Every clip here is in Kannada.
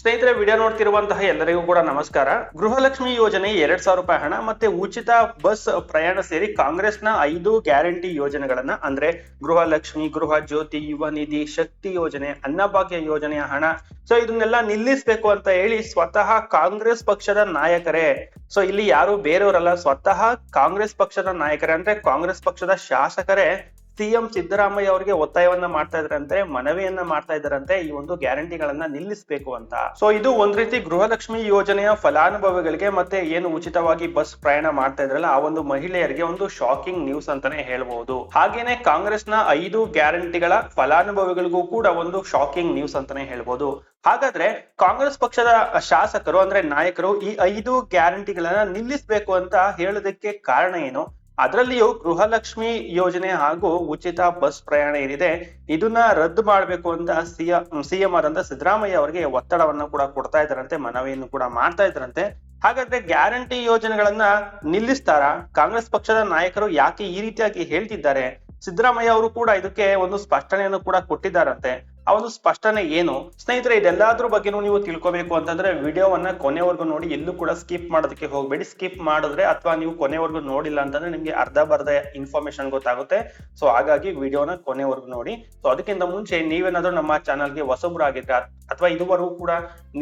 ಸ್ನೇಹಿತರೆ, ವಿಡಿಯೋ ನೋಡ್ತಿರುವಂತಹ ಎಲ್ಲರಿಗೂ ಕೂಡ ನಮಸ್ಕಾರ. ಗೃಹಲಕ್ಷ್ಮಿ ಯೋಜನೆ ಎರಡ್ ಸಾವಿರ ರೂಪಾಯಿ ಹಣ ಮತ್ತೆ ಉಚಿತ ಬಸ್ ಪ್ರಯಾಣ ಸೇರಿ ಕಾಂಗ್ರೆಸ್ನ ಐದು ಗ್ಯಾರಂಟಿ ಯೋಜನೆಗಳನ್ನ, ಅಂದ್ರೆ ಗೃಹಲಕ್ಷ್ಮಿ, ಗೃಹ ಜ್ಯೋತಿ, ಯುವ ನಿಧಿ, ಶಕ್ತಿ ಯೋಜನೆ, ಅನ್ನಭಾಗ್ಯ ಯೋಜನೆಯ ಹಣ. ಸೊ ಇದನ್ನೆಲ್ಲ ನಿಲ್ಲಿಸಬೇಕು ಅಂತ ಹೇಳಿ ಸ್ವತಃ ಕಾಂಗ್ರೆಸ್ ಪಕ್ಷದ ನಾಯಕರೇ. ಸೊ ಇಲ್ಲಿ ಯಾರು ಬೇರೆಯವರಲ್ಲ, ಸ್ವತಃ ಕಾಂಗ್ರೆಸ್ ಪಕ್ಷದ ನಾಯಕರೇ. ಅಂದ್ರೆ ಕಾಂಗ್ರೆಸ್ ಪಕ್ಷದ ಶಾಸಕರೇ. ಸಿಎಂ ಸಿದ್ದರಾಮಯ್ಯ ಅವರಿಗೆ ಒತ್ತಾಯವನ್ನ ಮಾಡ್ತಾ ಇದ್ರಂತೆ ಮನವಿಯನ್ನ ಮಾಡ್ತಾ ಇದ್ದಾರಂತೆ ಈ ಒಂದು ಗ್ಯಾರಂಟಿಗಳನ್ನ ನಿಲ್ಲಿಸಬೇಕು ಅಂತ. ಸೊ ಇದು ಒಂದ್ ರೀತಿ ಗೃಹಲಕ್ಷ್ಮಿ ಯೋಜನೆಯ ಫಲಾನುಭವಿಗಳಿಗೆ ಮತ್ತೆ ಏನು ಉಚಿತವಾಗಿ ಬಸ್ ಪ್ರಯಾಣ ಮಾಡ್ತಾ ಇದ್ರಲ್ಲ, ಆ ಒಂದು ಮಹಿಳೆಯರಿಗೆ ಒಂದು ಶಾಕಿಂಗ್ ನ್ಯೂಸ್ ಅಂತಾನೆ ಹೇಳ್ಬಹುದು ಹಾಗೇನೆ ಕಾಂಗ್ರೆಸ್ನ ಐದು ಗ್ಯಾರಂಟಿಗಳ ಫಲಾನುಭವಿಗಳಿಗೂ ಕೂಡ ಒಂದು ಶಾಕಿಂಗ್ ನ್ಯೂಸ್ ಅಂತಾನೆ ಹೇಳ್ಬಹುದು ಹಾಗಾದ್ರೆ ಕಾಂಗ್ರೆಸ್ ಪಕ್ಷದ ಶಾಸಕರು ಅಂದ್ರೆ ನಾಯಕರು ಈ ಐದು ಗ್ಯಾರಂಟಿಗಳನ್ನ ನಿಲ್ಲಿಸಬೇಕು ಅಂತ ಹೇಳೋದಕ್ಕೆ ಕಾರಣ ಏನು? ಅದರಲ್ಲಿಯೂ ಗೃಹಲಕ್ಷ್ಮಿ ಯೋಜನೆ ಹಾಗೂ ಉಚಿತ ಬಸ್ ಪ್ರಯಾಣ ಏನಿದೆ, ಇದನ್ನ ರದ್ದು ಮಾಡಬೇಕು ಅಂತ ಸಿಎಂ ಸಿಎಂ ಆದಂತ ಸಿದ್ದರಾಮಯ್ಯ ಅವರಿಗೆ ಒತ್ತಡವನ್ನ ಕೂಡ ಕೊಡ್ತಾ ಇದ್ದಾರಂತೆ, ಮನವಿಯನ್ನು ಕೂಡ ಮಾಡ್ತಾ ಇದ್ದಾರಂತೆ. ಹಾಗಾದ್ರೆ ಗ್ಯಾರಂಟಿ ಯೋಜನೆಗಳನ್ನ ನಿಲ್ಲಿಸ್ತಾರ? ಕಾಂಗ್ರೆಸ್ ಪಕ್ಷದ ನಾಯಕರು ಯಾಕೆ ಈ ರೀತಿಯಾಗಿ ಹೇಳ್ತಿದ್ದಾರೆ? ಸಿದ್ದರಾಮಯ್ಯ ಅವರು ಕೂಡ ಇದಕ್ಕೆ ಒಂದು ಸ್ಪಷ್ಟನೆಯನ್ನು ಕೂಡ ಕೊಟ್ಟಿದ್ದಾರಂತೆ. ಆ ಒಂದು ಸ್ಪಷ್ಟನೆ ಏನು? ಸ್ನೇಹಿತರೆ, ಇದೆಲ್ಲದ್ರ ಬಗ್ಗೆನೂ ನೀವು ತಿಳ್ಕೊಬೇಕು ಅಂತಂದ್ರೆ ವಿಡಿಯೋವನ್ನ ಕೊನೆವರೆಗೂ ನೋಡಿ. ಎಲ್ಲೂ ಕೂಡ ಸ್ಕಿಪ್ ಮಾಡೋದಕ್ಕೆ ಹೋಗ್ಬೇಡಿ. ಸ್ಕಿಪ್ ಮಾಡಿದ್ರೆ ಅಥವಾ ನೀವು ಕೊನೆವರೆಗೂ ನೋಡಿಲ್ಲ ಅಂತಂದ್ರೆ ನಿಮ್ಗೆ ಅರ್ಧ ಬರ್ಧ ಇನ್ಫಾರ್ಮೇಶನ್ ಗೊತ್ತಾಗುತ್ತೆ. ಸೊ ಹಾಗಾಗಿ ವಿಡಿಯೋನ ಕೊನೆವರೆಗೂ ನೋಡಿ. ಸೊ ಅದಕ್ಕಿಂತ ಮುಂಚೆ ನೀವೇನಾದ್ರೂ ನಮ್ಮ ಚಾನಲ್ಗೆ ಹೊಸಬ್ರಾಗಿದ್ರೆ ಅಥವಾ ಇದುವರೆಗೂ ಕೂಡ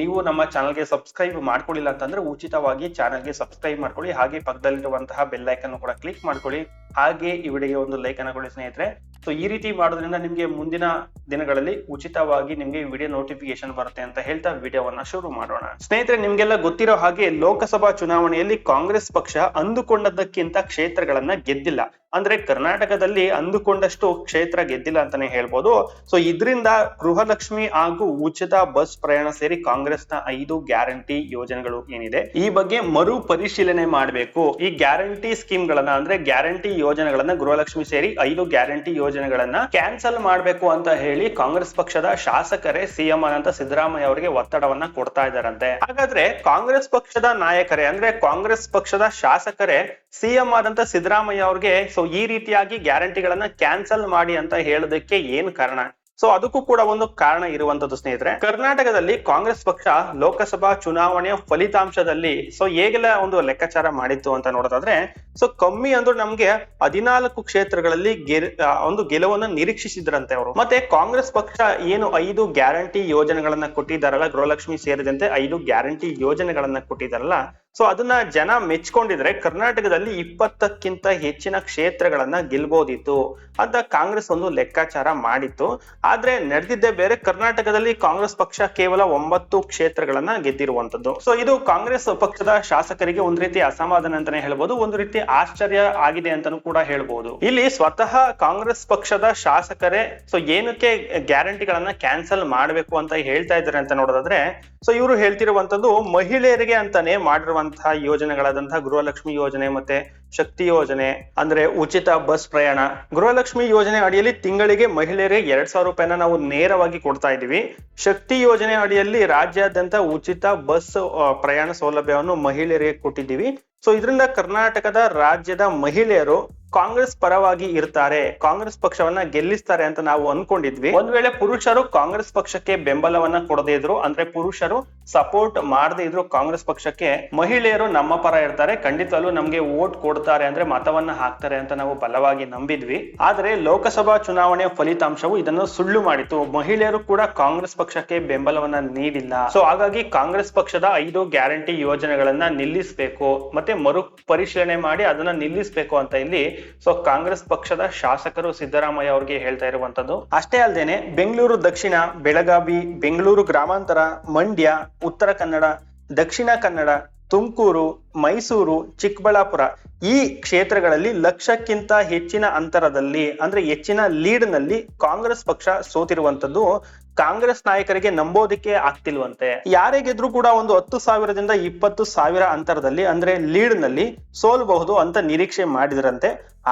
ನೀವು ನಮ್ಮ ಚಾನಲ್ಗೆ ಸಬ್ಸ್ಕ್ರೈಬ್ ಮಾಡ್ಕೊಳ್ಳಿಲ್ಲ ಅಂತಂದ್ರೆ ಉಚಿತವಾಗಿ ಚಾನಲ್ಗೆ ಸಬ್ಸ್ಕ್ರೈಬ್ ಮಾಡ್ಕೊಳ್ಳಿ ಹಾಗೆ ಪಕ್ಕದಲ್ಲಿರುವಂತಹ ಬೆಲ್ ಐಕನ್ ಕೂಡ ಕ್ಲಿಕ್ ಮಾಡ್ಕೊಳ್ಳಿ ಹಾಗೆ ಈ ವಿಡಿಯೋಗೆ ಒಂದು ಲೈಕ್ ಅನ್ನ ಕೊಡಿ ಸ್ನೇಹಿತರೆ. ಸೊ ಈ ರೀತಿ ಮಾಡೋದ್ರಿಂದ ನಿಮ್ಗೆ ಮುಂದಿನ ದಿನಗಳಲ್ಲಿ ಉಚಿತವಾಗಿ ನಿಮ್ಗೆ ವಿಡಿಯೋ ನೋಟಿಫಿಕೇಶನ್ ಬರುತ್ತೆ ಅಂತ ಹೇಳ್ತಾ ವಿಡಿಯೋವನ್ನ ಶುರು ಮಾಡೋಣ. ಸ್ನೇಹಿತರೆ, ನಿಮ್ಗೆಲ್ಲ ಗೊತ್ತಿರೋ ಹಾಗೆ ಲೋಕಸಭಾ ಚುನಾವಣೆಯಲ್ಲಿ ಕಾಂಗ್ರೆಸ್ ಪಕ್ಷ ಅಂದುಕೊಂಡದಕ್ಕಿಂತ ಕ್ಷೇತ್ರಗಳನ್ನ ಗೆದ್ದಿಲ್ಲ. ಅಂದ್ರೆ ಕರ್ನಾಟಕದಲ್ಲಿ ಅಂದುಕೊಂಡಷ್ಟು ಕ್ಷೇತ್ರ ಗೆದ್ದಿಲ್ಲ ಅಂತಾನೆ ಹೇಳ್ಬೋದು. ಸೊ ಇದರಿಂದ ಗೃಹಲಕ್ಷ್ಮಿ ಹಾಗೂ ಉಚಿತ ಬಸ್ ಪ್ರಯಾಣ ಸೇರಿ ಕಾಂಗ್ರೆಸ್ನ ಐದು ಗ್ಯಾರಂಟಿ ಯೋಜನೆಗಳು ಏನಿದೆ, ಈ ಬಗ್ಗೆ ಮರು ಪರಿಶೀಲನೆ ಮಾಡಬೇಕು. ಈ ಗ್ಯಾರಂಟಿ ಸ್ಕೀಮ್ ಗಳನ್ನ ಅಂದ್ರೆ ಗ್ಯಾರಂಟಿ ಯೋಜನೆಗಳನ್ನ ಗೃಹಲಕ್ಷ್ಮಿ ಸೇರಿ ಐದು ಗ್ಯಾರಂಟಿ ಯೋಜನೆಗಳನ್ನ ಕ್ಯಾನ್ಸಲ್ ಮಾಡಬೇಕು ಅಂತ ಹೇಳಿ ಕಾಂಗ್ರೆಸ್ ಪಕ್ಷದ ಶಾಸಕರೇ ಸಿಎಂ ಅನಂತ ಸಿದ್ದರಾಮಯ್ಯ ಅವರಿಗೆ ಒತ್ತಡವನ್ನ ಕೊಡ್ತಾ ಇದ್ದಾರಂತೆ. ಹಾಗಾದ್ರೆ ಕಾಂಗ್ರೆಸ್ ಪಕ್ಷದ ನಾಯಕರೇ ಅಂದ್ರೆ ಕಾಂಗ್ರೆಸ್ ಪಕ್ಷದ ಶಾಸಕರೇ ಸಿಎಂ ಆದಂತ ಸಿದ್ದರಾಮಯ್ಯ ಅವ್ರಿಗೆ ಸೊ ಈ ರೀತಿಯಾಗಿ ಗ್ಯಾರಂಟಿಗಳನ್ನ ಕ್ಯಾನ್ಸಲ್ ಮಾಡಿ ಅಂತ ಹೇಳೋದಕ್ಕೆ ಏನ್ ಕಾರಣ? ಸೊ ಅದಕ್ಕೂ ಕೂಡ ಒಂದು ಕಾರಣ ಇರುವಂತದ್ದು ಸ್ನೇಹಿತರೆ, ಕರ್ನಾಟಕದಲ್ಲಿ ಕಾಂಗ್ರೆಸ್ ಪಕ್ಷ ಲೋಕಸಭಾ ಚುನಾವಣೆಯ ಫಲಿತಾಂಶದಲ್ಲಿ ಸೊ ಹೇಗೆಲ್ಲ ಒಂದು ಲೆಕ್ಕಾಚಾರ ಮಾಡಿತ್ತು ಅಂತ ನೋಡೋದಾದ್ರೆ ಸೊ ಕಮ್ಮಿ ಅಂದ್ರೆ ನಮ್ಗೆ ಹದಿನಾಲ್ಕು ಕ್ಷೇತ್ರಗಳಲ್ಲಿ ಒಂದು ಗೆಲುವನ್ನು ನಿರೀಕ್ಷಿಸಿದ್ರಂತೆ ಅವರು. ಮತ್ತೆ ಕಾಂಗ್ರೆಸ್ ಪಕ್ಷ ಏನು ಐದು ಗ್ಯಾರಂಟಿ ಯೋಜನೆಗಳನ್ನ ಕೊಟ್ಟಿದ್ದಾರಲ್ಲ, ಗೃಹಲಕ್ಷ್ಮಿ ಸೇರಿದಂತೆ ಐದು ಗ್ಯಾರಂಟಿ ಯೋಜನೆಗಳನ್ನ ಕೊಟ್ಟಿದ್ದಾರಲ್ಲ ಸೊ ಅದನ್ನ ಜನ ಮೆಚ್ಕೊಂಡಿದ್ರೆ ಕರ್ನಾಟಕದಲ್ಲಿ ಇಪ್ಪತ್ತಕ್ಕಿಂತ ಹೆಚ್ಚಿನ ಕ್ಷೇತ್ರಗಳನ್ನ ಗೆಲ್ಬೋದಿತ್ತು. ಅಂತ ಕಾಂಗ್ರೆಸ್ ಒಂದು ಲೆಕ್ಕಾಚಾರ ಮಾಡಿತ್ತು. ಆದ್ರೆ ನಡೆದಿದ್ದೇ ಬೇರೆ ಕರ್ನಾಟಕದಲ್ಲಿ ಕಾಂಗ್ರೆಸ್ ಪಕ್ಷ ಕೇವಲ ಒಂಬತ್ತು ಕ್ಷೇತ್ರಗಳನ್ನ ಗೆದ್ದಿರುವಂತದ್ದು ಸೊ ಇದು ಕಾಂಗ್ರೆಸ್ ಪಕ್ಷದ ಶಾಸಕರಿಗೆ ಒಂದ್ ರೀತಿ ಅಸಮಾಧಾನ ಅಂತಾನೆ ಹೇಳ್ಬೋದು, ಒಂದು ರೀತಿ ಆಶ್ಚರ್ಯ ಆಗಿದೆ ಅಂತಾನೂ ಕೂಡ ಹೇಳ್ಬೋದು. ಇಲ್ಲಿ ಸ್ವತಃ ಕಾಂಗ್ರೆಸ್ ಪಕ್ಷದ ಶಾಸಕರೇ ಸೊ ಏನಕ್ಕೆ ಗ್ಯಾರಂಟಿಗಳನ್ನ ಕ್ಯಾನ್ಸಲ್ ಮಾಡಬೇಕು ಅಂತ ಹೇಳ್ತಾ ಇದ್ದಾರೆ ಅಂತ ನೋಡೋದಾದ್ರೆ ಸೊ ಇವರು ಹೇಳ್ತಿರುವಂತದ್ದು ಮಹಿಳೆಯರಿಗೆ ಅಂತಾನೆ ಮಾಡಿರುವಂತಹ ಯೋಜನೆಗಳಾದಂತಹ ಗೃಹಲಕ್ಷ್ಮಿ ಯೋಜನೆ ಮತ್ತೆ ಶಕ್ತಿ ಯೋಜನೆ, ಅಂದ್ರೆ ಉಚಿತ ಬಸ್ ಪ್ರಯಾಣ. ಗೃಹಲಕ್ಷ್ಮಿ ಯೋಜನೆ ಅಡಿಯಲ್ಲಿ ತಿಂಗಳಿಗೆ ಮಹಿಳೆಯರಿಗೆ ಎರಡ್ ಸಾವಿರ ರೂಪಾಯಿನ ನಾವು ನೇರವಾಗಿ ಕೊಡ್ತಾ ಇದೀವಿ ಶಕ್ತಿ ಯೋಜನೆ ಅಡಿಯಲ್ಲಿ ರಾಜ್ಯಾದ್ಯಂತ ಉಚಿತ ಬಸ್ ಪ್ರಯಾಣ ಸೌಲಭ್ಯವನ್ನು ಮಹಿಳೆಯರಿಗೆ ಕೊಟ್ಟಿದ್ದೀವಿ. ಸೊ ಇದರಿಂದ ಕರ್ನಾಟಕದ ರಾಜ್ಯದ ಮಹಿಳೆಯರು ಕಾಂಗ್ರೆಸ್ ಪರವಾಗಿ ಇರ್ತಾರೆ, ಕಾಂಗ್ರೆಸ್ ಪಕ್ಷವನ್ನ ಗೆಲ್ಲಿಸ್ತಾರೆ ಅಂತ ನಾವು ಅನ್ಕೊಂಡಿದ್ವಿ. ಒಂದ್ ವೇಳೆ ಪುರುಷರು ಕಾಂಗ್ರೆಸ್ ಪಕ್ಷಕ್ಕೆ ಬೆಂಬಲವನ್ನ ಕೊಡದೇ ಇದ್ರು, ಅಂದ್ರೆ ಪುರುಷರು ಸಪೋರ್ಟ್ ಮಾಡದೇ ಇದ್ರು ಕಾಂಗ್ರೆಸ್ ಪಕ್ಷಕ್ಕೆ, ಮಹಿಳೆಯರು ನಮ್ಮ ಪರ ಇರ್ತಾರೆ, ಖಂಡಿತವಾಗ್ಲೂ ನಮ್ಗೆ ವೋಟ್ ಕೊಡ್ತಾರೆ ಅಂದ್ರೆ ಮತವನ್ನ ಹಾಕ್ತಾರೆ ಅಂತ ನಾವು ಬಲವಾಗಿ ನಂಬಿದ್ವಿ. ಆದ್ರೆ ಲೋಕಸಭಾ ಚುನಾವಣೆ ಫಲಿತಾಂಶವು ಇದನ್ನು ಸುಳ್ಳು ಮಾಡಿತು. ಮಹಿಳೆಯರು ಕೂಡ ಕಾಂಗ್ರೆಸ್ ಪಕ್ಷಕ್ಕೆ ಬೆಂಬಲವನ್ನ ನೀಡಿಲ್ಲ. ಸೊ ಹಾಗಾಗಿ ಕಾಂಗ್ರೆಸ್ ಪಕ್ಷದ ಐದು ಗ್ಯಾರಂಟಿ ಯೋಜನೆಗಳನ್ನ ನಿಲ್ಲಿಸಬೇಕು, ಮತ್ತೆ ಮರು ಪರಿಶೀಲನೆ ಮಾಡಿ ಅದನ್ನ ನಿಲ್ಲಿಸಬೇಕು ಅಂತ ಇಲ್ಲಿ ಸೊ ಕಾಂಗ್ರೆಸ್ ಪಕ್ಷದ ಶಾಸಕರು ಸಿದ್ದರಾಮಯ್ಯ ಅವರಿಗೆ ಹೇಳ್ತಾ ಇರುವಂತದ್ದು, ಅಷ್ಟೇ ಅಲ್ಲದೇನೆ ಬೆಂಗಳೂರು ದಕ್ಷಿಣ, ಬೆಳಗಾವಿ, ಬೆಂಗಳೂರು ಗ್ರಾಮಾಂತರ, ಮಂಡ್ಯ, ಉತ್ತರ ಕನ್ನಡ, ದಕ್ಷಿಣ ಕನ್ನಡ, ತುಮಕೂರು, ಮೈಸೂರು, ಚಿಕ್ಕಬಳ್ಳಾಪುರ ಈ ಕ್ಷೇತ್ರಗಳಲ್ಲಿ ಲಕ್ಷಕ್ಕಿಂತ ಹೆಚ್ಚಿನ ಅಂತರದಲ್ಲಿ ಅಂದ್ರೆ ಹೆಚ್ಚಿನ ಲೀಡ್ನಲ್ಲಿ ಕಾಂಗ್ರೆಸ್ ಪಕ್ಷ ಸೋತಿರುವಂತದ್ದು ಕಾಂಗ್ರೆಸ್ ನಾಯಕರಿಗೆ ನಂಬೋದಿಕ್ಕೆ ಆಗ್ತಿಲ್ವಂತೆ. ಯಾರೇ ಗೆದ್ರು ಕೂಡ ಒಂದು ಹತ್ತು ಸಾವಿರದಿಂದ ಇಪ್ಪತ್ತು ಸಾವಿರ ಅಂತರದಲ್ಲಿ, ಅಂದ್ರೆ ಲೀಡ್ನಲ್ಲಿ ಸೋಲ್ಬಹುದು ಅಂತ ನಿರೀಕ್ಷೆ ಮಾಡಿದ್ರಂತೆ.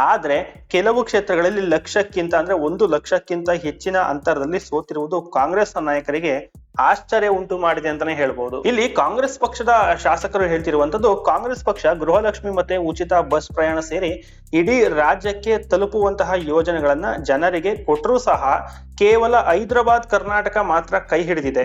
ಆದ್ರೆ ಕೆಲವು ಕ್ಷೇತ್ರಗಳಲ್ಲಿ ಲಕ್ಷಕ್ಕಿಂತ, ಅಂದ್ರೆ ಒಂದು ಲಕ್ಷಕ್ಕಿಂತ ಹೆಚ್ಚಿನ ಅಂತರದಲ್ಲಿ ಸೋತಿರುವುದು ಕಾಂಗ್ರೆಸ್ ನಾಯಕರಿಗೆ ಆಶ್ಚರ್ಯ ಉಂಟು ಮಾಡಿದೆ ಅಂತಾನೆ ಹೇಳ್ಬಹುದು ಇಲ್ಲಿ ಕಾಂಗ್ರೆಸ್ ಪಕ್ಷದ ಶಾಸಕರು ಹೇಳ್ತಿರುವಂತದ್ದು ಕಾಂಗ್ರೆಸ್ ಪಕ್ಷ ಗೃಹಲಕ್ಷ್ಮಿ ಮತ್ತೆ ಉಚಿತ ಬಸ್ ಪ್ರಯಾಣ ಸೇರಿ ಇಡೀ ರಾಜ್ಯಕ್ಕೆ ತಲುಪುವಂತಹ ಯೋಜನೆಗಳನ್ನ ಜನರಿಗೆ ಕೊಟ್ಟರೂ ಸಹ ಕೇವಲ ಹೈದರಾಬಾದ್, ಕರ್ನಾಟಕ ಮಾತ್ರ ಕೈ ಹಿಡಿದಿದೆ.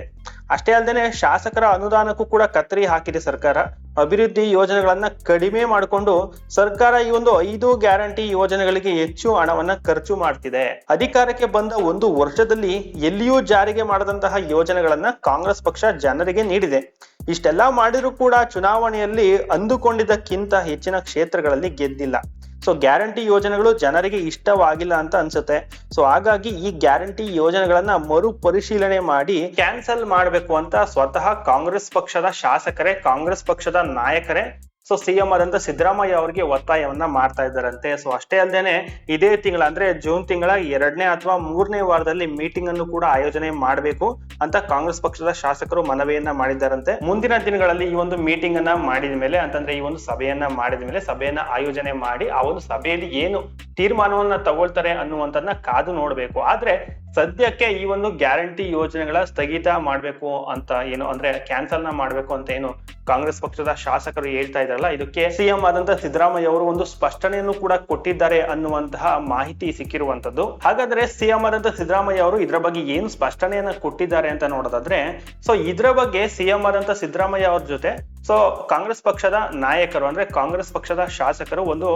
ಅಷ್ಟೇ ಅಲ್ಲದೆ ಶಾಸಕರ ಅನುದಾನಕ್ಕೂ ಕೂಡ ಕತ್ತರಿ ಹಾಕಿದೆ ಸರ್ಕಾರ. ಅಭಿವೃದ್ಧಿ ಯೋಜನೆಗಳನ್ನ ಕಡಿಮೆ ಮಾಡಿಕೊಂಡು ಸರ್ಕಾರ ಈ ಒಂದು ಐದು ಗ್ಯಾರಂಟಿ ಯೋಜನೆಗಳಿಗೆ ಹೆಚ್ಚು ಹಣವನ್ನ ಖರ್ಚು ಮಾಡ್ತಿದೆ. ಅಧಿಕಾರಕ್ಕೆ ಬಂದ ಒಂದು ವರ್ಷದಲ್ಲಿ ಎಲ್ಲಿಯೂ ಜಾರಿಗೆ ಮಾಡದಂತಹ ಯೋಜನೆಗಳನ್ನ ಕಾಂಗ್ರೆಸ್ ಪಕ್ಷ ಜನರಿಗೆ ನೀಡಿದೆ. ಇಷ್ಟೆಲ್ಲಾ ಮಾಡಿದ್ರು ಕೂಡ ಚುನಾವಣೆಯಲ್ಲಿ ಅಂದುಕೊಂಡಿದ್ದಕ್ಕಿಂತ ಹೆಚ್ಚಿನ ಕ್ಷೇತ್ರಗಳಲ್ಲಿ ಗೆದ್ದಿಲ್ಲ. ಸೊ ಗ್ಯಾರಂಟಿ ಯೋಜನೆಗಳು ಜನರಿಗೆ ಇಷ್ಟವಾಗಿಲ್ಲ ಅಂತ ಅನ್ಸುತ್ತೆ. ಸೊ ಹಾಗಾಗಿ ಈ ಗ್ಯಾರಂಟಿ ಯೋಜನೆಗಳನ್ನ ಮರು ಪರಿಶೀಲನೆ ಮಾಡಿ ಕ್ಯಾನ್ಸಲ್ ಮಾಡಬೇಕು ಅಂತ ಸ್ವತಃ ಕಾಂಗ್ರೆಸ್ ಪಕ್ಷದ ಶಾಸಕರೇ, ಕಾಂಗ್ರೆಸ್ ಪಕ್ಷದ ನಾಯಕರೇ ಸೊ ಸಿಎಂ ಆದಂತ ಸಿದ್ದರಾಮಯ್ಯ ಅವರಿಗೆ ಒತ್ತಾಯವನ್ನ ಮಾಡ್ತಾ ಇದ್ದಾರಂತೆ. ಸೊ ಅಷ್ಟೇ ಅಲ್ಲದೆ ಇದೇ ತಿಂಗಳ ಅಂದ್ರೆ ಜೂನ್ ತಿಂಗಳ ಎರಡನೇ ಅಥವಾ ಮೂರನೇ ವಾರದಲ್ಲಿ ಮೀಟಿಂಗ್ ಅನ್ನು ಕೂಡ ಆಯೋಜನೆ ಮಾಡಬೇಕು ಅಂತ ಕಾಂಗ್ರೆಸ್ ಪಕ್ಷದ ಶಾಸಕರು ಮನವಿಯನ್ನ ಮಾಡಿದ್ದಾರಂತೆ. ಮುಂದಿನ ದಿನಗಳಲ್ಲಿ ಈ ಒಂದು ಮೀಟಿಂಗ್ ಅನ್ನ ಮಾಡಿದ ಮೇಲೆ ಅಂತಂದ್ರೆ ಈ ಒಂದು ಸಭೆಯನ್ನ ಮಾಡಿದ ಮೇಲೆ ಸಭೆಯನ್ನ ಆಯೋಜನೆ ಮಾಡಿ ಆ ಒಂದು ಸಭೆಯಲ್ಲಿ ಏನು ತೀರ್ಮಾನವನ್ನ ತಗೊಳ್ತಾರೆ ಅನ್ನುವಂಥದ್ದನ್ನ ಕಾದು ನೋಡಬೇಕು. ಆದ್ರೆ ಸದ್ಯಕ್ಕೆ ಈ ಒಂದು ಗ್ಯಾರಂಟಿ ಯೋಜನೆಗಳ ಸ್ಥಗಿತ ಮಾಡಬೇಕು ಅಂತ ಏನು, ಅಂದ್ರೆ ಕ್ಯಾನ್ಸಲ್ನ ಮಾಡಬೇಕು ಅಂತ ಏನು ಕಾಂಗ್ರೆಸ್ ಪಕ್ಷದ ಶಾಸಕರು ಹೇಳ್ತಾ ಇದಾರಲ್ಲ ಇದಕ್ಕೆ ಸಿಎಂ ಆದಂತ ಸಿದ್ದರಾಮಯ್ಯ ಅವರು ಒಂದು ಸ್ಪಷ್ಟನೆಯನ್ನು ಕೂಡ ಕೊಟ್ಟಿದ್ದಾರೆ ಅನ್ನುವಂತಹ ಮಾಹಿತಿ ಸಿಕ್ಕಿರುವಂತದ್ದು ಹಾಗಾದ್ರೆ ಸಿಎಂ ಆದಂತ ಸಿದ್ದರಾಮಯ್ಯ ಅವರು ಇದರ ಬಗ್ಗೆ ಏನು ಸ್ಪಷ್ಟನೆಯನ್ನ ಕೊಟ್ಟಿದ್ದಾರೆ ಅಂತ ನೋಡೋದಾದ್ರೆ, ಸೊ ಇದರ ಬಗ್ಗೆ ಸಿಎಂ ಆದಂತ ಸಿದ್ದರಾಮಯ್ಯ ಅವ್ರ ಜೊತೆ, ಸೊ ಕಾಂಗ್ರೆಸ್ ಪಕ್ಷದ ನಾಯಕರು, ಅಂದ್ರೆ ಕಾಂಗ್ರೆಸ್ ಪಕ್ಷದ ಶಾಸಕರು ಒಂದು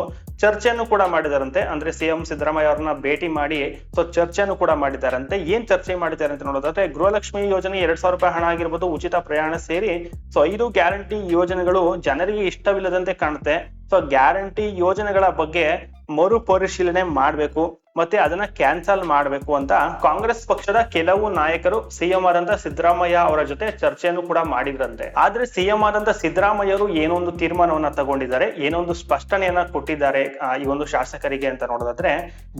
ಚರ್ಚೆಯನ್ನು ಕೂಡ ಮಾಡಿದಾರಂತೆ. ಅಂದ್ರೆ ಸಿಎಂ ಸಿದ್ದರಾಮಯ್ಯ ಅವ್ರನ್ನ ಭೇಟಿ ಮಾಡಿ, ಸೊ ಚರ್ಚೆಯನ್ನು ಕೂಡ ಮಾಡಿದಾರಂತೆ ಏನ್ ಚರ್ಚೆ ಮಾಡಿದ್ದಾರೆ ಅಂತ ನೋಡೋದಾದ್ರೆ ಗೃಹಲಕ್ಷ್ಮಿ ಯೋಜನೆ ಎರಡ್ ಸಾವಿರ ರೂಪಾಯಿ ಹಣ ಆಗಿರ್ಬೋದು, ಉಚಿತ ಪ್ರಯಾಣ ಸೇರಿ, ಸೊ ಐದು ಗ್ಯಾರಂಟಿ ಯೋಜನೆಗಳು ಜನರಿಗೆ ಇಷ್ಟವಿಲ್ಲದಂತೆ ಕಾಣುತ್ತೆ. ಸೊ ಗ್ಯಾರಂಟಿ ಯೋಜನೆಗಳ ಬಗ್ಗೆ ಮರು ಪರಿಶೀಲನೆ ಮಾಡಬೇಕು. ಮತ್ತೆ ಅದನ್ನ ಕ್ಯಾನ್ಸಲ್ ಮಾಡಬೇಕು ಅಂತ ಕಾಂಗ್ರೆಸ್ ಪಕ್ಷದ ಕೆಲವು ನಾಯಕರು ಸಿಎಂ ಆದಂತ ಸಿದ್ದರಾಮಯ್ಯ ಅವರ ಜೊತೆ ಚರ್ಚೆಯನ್ನು ಕೂಡ ಮಾಡಿದ್ರಂತೆ. ಆದ್ರೆ ಸಿಎಂ ಆದಂತ ಸಿದ್ದರಾಮಯ್ಯರು ಅವರು ಏನೋ ಒಂದು ತೀರ್ಮಾನವನ್ನ ತಗೊಂಡಿದ್ದಾರೆ, ಏನೊಂದು ಸ್ಪಷ್ಟನೆಯನ್ನ ಕೊಟ್ಟಿದ್ದಾರೆ ಈ ಒಂದು ಶಾಸಕರಿಗೆ ಅಂತ ನೋಡೋದಾದ್ರೆ,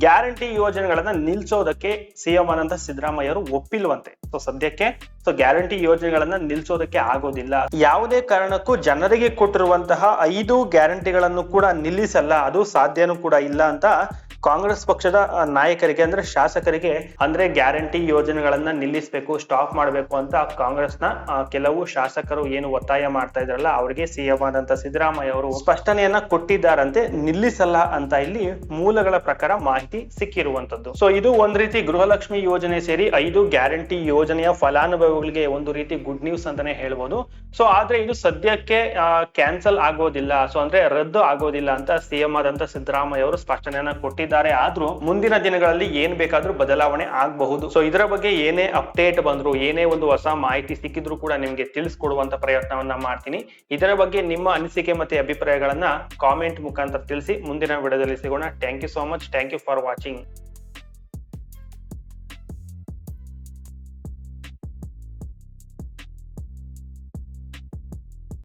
ಗ್ಯಾರಂಟಿ ಯೋಜನೆಗಳನ್ನ ನಿಲ್ಸೋದಕ್ಕೆ ಸಿಎಂ ಆದಂತ ಸಿದ್ದರಾಮಯ್ಯ ಅವರು ಒಪ್ಪಿಲ್ವಂತೆ. ಸೊ ಸದ್ಯಕ್ಕೆ ಸೊ ಗ್ಯಾರಂಟಿ ಯೋಜನೆಗಳನ್ನ ನಿಲ್ಸೋದಕ್ಕೆ ಆಗೋದಿಲ್ಲ. ಯಾವುದೇ ಕಾರಣಕ್ಕೂ ಜನರಿಗೆ ಕೊಟ್ಟಿರುವಂತಹ ಐದು ಗ್ಯಾರಂಟಿಗಳನ್ನು ಕೂಡ ನಿಲ್ಲಿಸಲ್ಲ, ಅದು ಸಾಧ್ಯನೂ ಕೂಡ ಇಲ್ಲ ಅಂತ ಕಾಂಗ್ರೆಸ್ ಪಕ್ಷದ ನಾಯಕರಿಗೆ ಅಂದ್ರೆ ಶಾಸಕರಿಗೆ ಅಂದ್ರೆ ಗ್ಯಾರಂಟಿ ಯೋಜನೆಗಳನ್ನ ನಿಲ್ಲಿಸಬೇಕು, ಸ್ಟಾಪ್ ಮಾಡಬೇಕು ಅಂತ ಕಾಂಗ್ರೆಸ್ನ ಕೆಲವು ಶಾಸಕರು ಏನು ಒತ್ತಾಯ ಮಾಡ್ತಾ ಇದ್ರಲ್ಲ, ಅವರಿಗೆ ಸಿಎಂ ಆದಂತ ಸಿದ್ದರಾಮಯ್ಯ ಅವರು ಸ್ಪಷ್ಟನೆಯನ್ನ ಕೊಟ್ಟಿದ್ದಾರಂತೆ. ನಿಲ್ಲಿಸಲ್ಲ ಅಂತ ಇಲ್ಲಿ ಮೂಲಗಳ ಪ್ರಕಾರ ಮಾಹಿತಿ ಸಿಕ್ಕಿರುವಂತದ್ದು. ಸೊ ಇದು ಒಂದ್ ರೀತಿ ಗೃಹಲಕ್ಷ್ಮಿ ಯೋಜನೆ ಸೇರಿ ಐದು ಗ್ಯಾರಂಟಿ ಯೋಜನೆಯ ಫಲಾನುಭವಿಗಳಿಗೆ ಒಂದು ರೀತಿ ಗುಡ್ ನ್ಯೂಸ್ ಅಂತಾನೆ ಹೇಳ್ಬೋದು. ಸೊ ಆದ್ರೆ ಇದು ಸದ್ಯಕ್ಕೆ ಕ್ಯಾನ್ಸಲ್ ಆಗೋದಿಲ್ಲ. ಸೊ ಅಂದ್ರೆ ರದ್ದು ಆಗೋದಿಲ್ಲ ಅಂತ ಸಿಎಂ ಆದಂತ ಸಿದ್ದರಾಮಯ್ಯ ಅವರು ಸ್ಪಷ್ಟನೆಯನ್ನ ಕೊಟ್ಟಿದ್ದಾರೆ. ಆದ್ರೂ ಮುಂದಿನ ದಿನಗಳಲ್ಲಿ ಏನ್ ಬೇಕಾದ್ರೂ ಬದಲಾವಣೆ ಆಗಬಹುದು. ಸೊ ಇದರ ಬಗ್ಗೆ ಏನೇ ಅಪ್ಡೇಟ್ ಬಂದ್ರು, ಏನೇ ಒಂದು ಹೊಸ ಮಾಹಿತಿ ಸಿಕ್ಕಿದ್ರು ಕೂಡ ನಿಮ್ಗೆ ತಿಳಿಸ್ಕೊಡುವಂತ ಪ್ರಯತ್ನವನ್ನ ಮಾಡ್ತೀನಿ. ಇದರ ಬಗ್ಗೆ ನಿಮ್ಮ ಅನಿಸಿಕೆ ಮತ್ತೆ ಅಭಿಪ್ರಾಯಗಳನ್ನ ಕಾಮೆಂಟ್ ಮುಖಾಂತರ ತಿಳಿಸಿ. ಮುಂದಿನ ವಿಡಿಯೋದಲ್ಲಿ ಸಿಗೋಣ. Thank you so much thank you for watching